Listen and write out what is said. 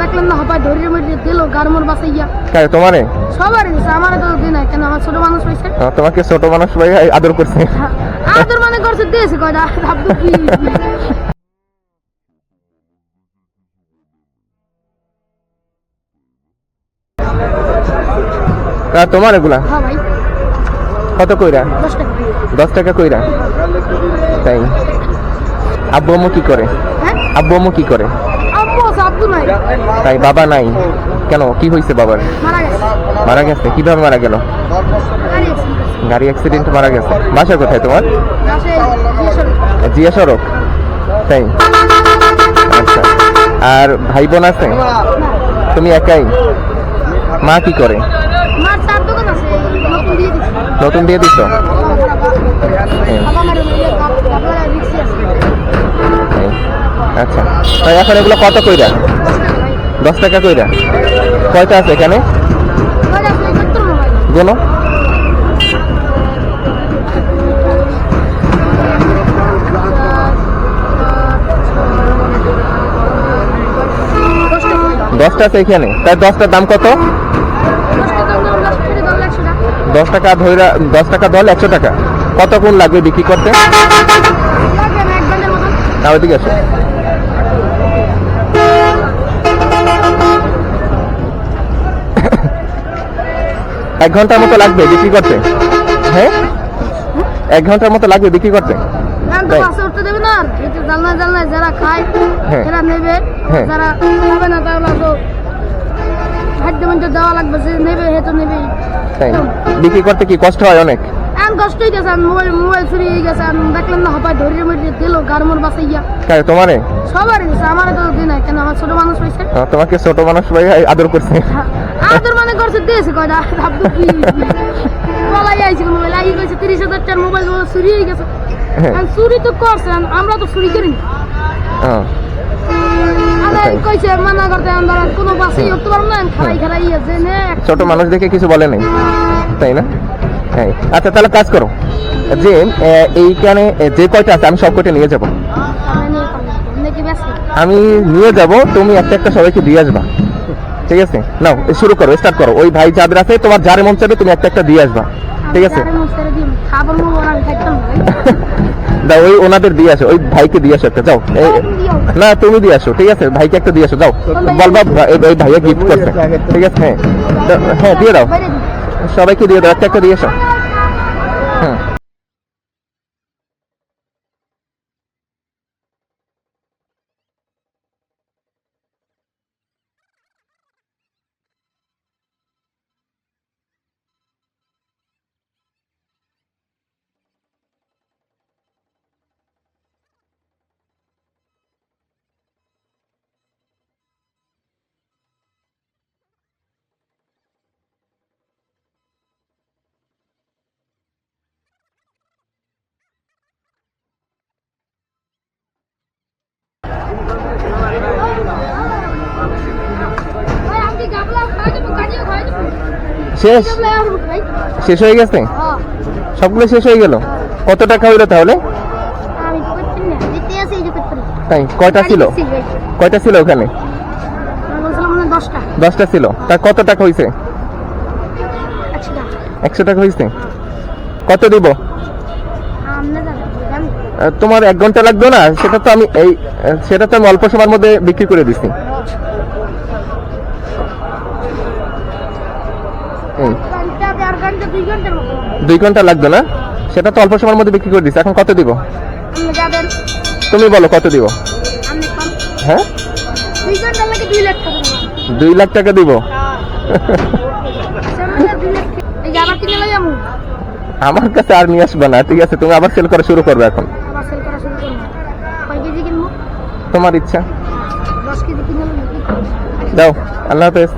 না হবাই ধরিয়ে মরিয়ে দিল গারমোর বাসাইয়া কারে তোমারে? সবারই দিছে আমার তো দিন নাই কেন আমার ছোট মানুষ হয়েছে আহ, তোমাকে ছোট মানুষ ভাই আদর করছে। আদর মানে করছে দিয়েছে কয়টা? কি? তা তোমার এগুলা? হ্যাঁ ভাই। কত কইরা? দশ টাকা। দশ টাকা কইরা? তাই। আব্বু আম্মু কি করে? হ্যাঁ? আব্বু আম্মু কি করে আব্বু আছে আব্বু নাই তাই বাবা নাই? কেন? কি হয়েছে বাবার? মারা গেছে। কীভাবে মারা গেল? গাড়ি অ্যাক্সিডেন্টে মারা গেছে। বাসা কোথায় তোমার। জিয়া সড়ক। তাই? আচ্ছা। আর ভাই বোন আছে? তুমি একাই? মা কি করে? নতুন দিয়ে দিচ্ছি নতুন দিয়ে দিছো? আচ্ছা। তাই এখন এগুলো কত কইরা? দশ টাকা কইরা। কয়টা আছে এখানে? গোনো। দশটা আছে এখানে। তাই দশটার দাম কত? দশ টাকা দাম দশ টাকা দাম একশো টাকা। কত কোন লাগবে বিক্রি করতে? না, ওইদিকে আসো। এক ঘণ্টার মতো লাগবে বিক্রি করতে? হ্যাঁ? এক ঘণ্টার মতো লাগবে বিক্রি করতে? যারা খায় হ্যাঁ। নেবে হ্যাঁ। যারা খাবে না তাহলে তো খাদ্য দেওয়া লাগবে যে নেবে হে তো নেবেই। তাই। বিক্রি করতে কি কষ্ট হয় অনেক? হয়ে মোবাইল মোবাইল চুরি হয়ে দেখলেন না হবাই ধরিয়ে মরিয়ে দিল গারমোর বাসাইয়া কারে তোমারে? সবারই দিছে আমার তো দিন কেন আমার ছোট মানুষ হয়েছে? তোমাকে ছোট মানুষ ভাই আদর করছে। আদর মানে করছে দিয়েছে কয়টা? ভাবতো কি? বলাই আইছিল মোবাইল আই গেছে তিরিশ হাজার টাকার মোবাইল চুরি হয়ে গেছে। হ্যাঁ। চুরি তো করছে আমরা তো চুরি করি না। আহ, আরে তাই। কইছে মানা করতে আমরা কোনো বাসই উঠতে পারব না খারাই খারাই আছে ছোট মানুষ দেখে কিছু বলে নাই। তাই না? হ্যাঁ আচ্ছা তাহলে কাজ করো। যে এইখানে যে কয়টা আছে আমি সব কয়টা নিয়ে যাব। আমি নিয়ে যাব তুমি একটা একটা সবাইকে দিয়ে আসবা। ঠিক আছে? নাও শুরু করো স্টার্ট করো। ওই ভাই যাদের আছে তোমার যারে মন চাবে তুমি একটা একটা দিয়ে আসবা। ঠিক আছে। দাও ওই ওনাদের দিয়ে আসো ওই ভাইকে দিয়ে আসো একটা যাও। না তুমি দিয়ে আসো ঠিক আছে? ভাইকে একটা দিয়ে আসো যাও। বলবা ওই এই ভাইয়া গিফট করছে। ঠিক আছে? হ্যাঁ। হ্যাঁ দিয়ে দাও। সবাইকে দিয়ে দাও একটা একটা দিয়ে আসো হ্যাঁ ভাই, আপনি গাবলা খাই দেবো, গাড়িও খাই দেবো। শেষ। শেষ হয়ে গেছে? সবগুলো শেষ হয়ে গেল? কত টাকা হইল তাহলে। তাই কয়টা ছিল। কয়টা ছিল ওখানে? দশটা। ছিল। তা কত টাকা হয়েছে একশো টাকা। হয়েছে কত দিব? তোমার এক ঘণ্টা লাগবে না? সেটা তো আমি এই সেটা তো আমি অল্প সময়ের মধ্যে বিক্রি করে দিচ্ছি এই, ঘণ্টা, দেড় ঘণ্টা, দুই ঘণ্টা লাগবে না? সেটা তো অল্প সময়ের মধ্যে বিক্রি করে দিচ্ছি এখন কত দিব? তুমি বলো কত দিব? হ্যাঁ? দুই লাখ টাকা দেবো। আমার কাছে আর নিয়ে আসবে না ঠিক আছে? তুমি আবার সেল করা শুরু করবে এখন? তোমার ইচ্ছা? দাও আল্লাহ হাফেজ।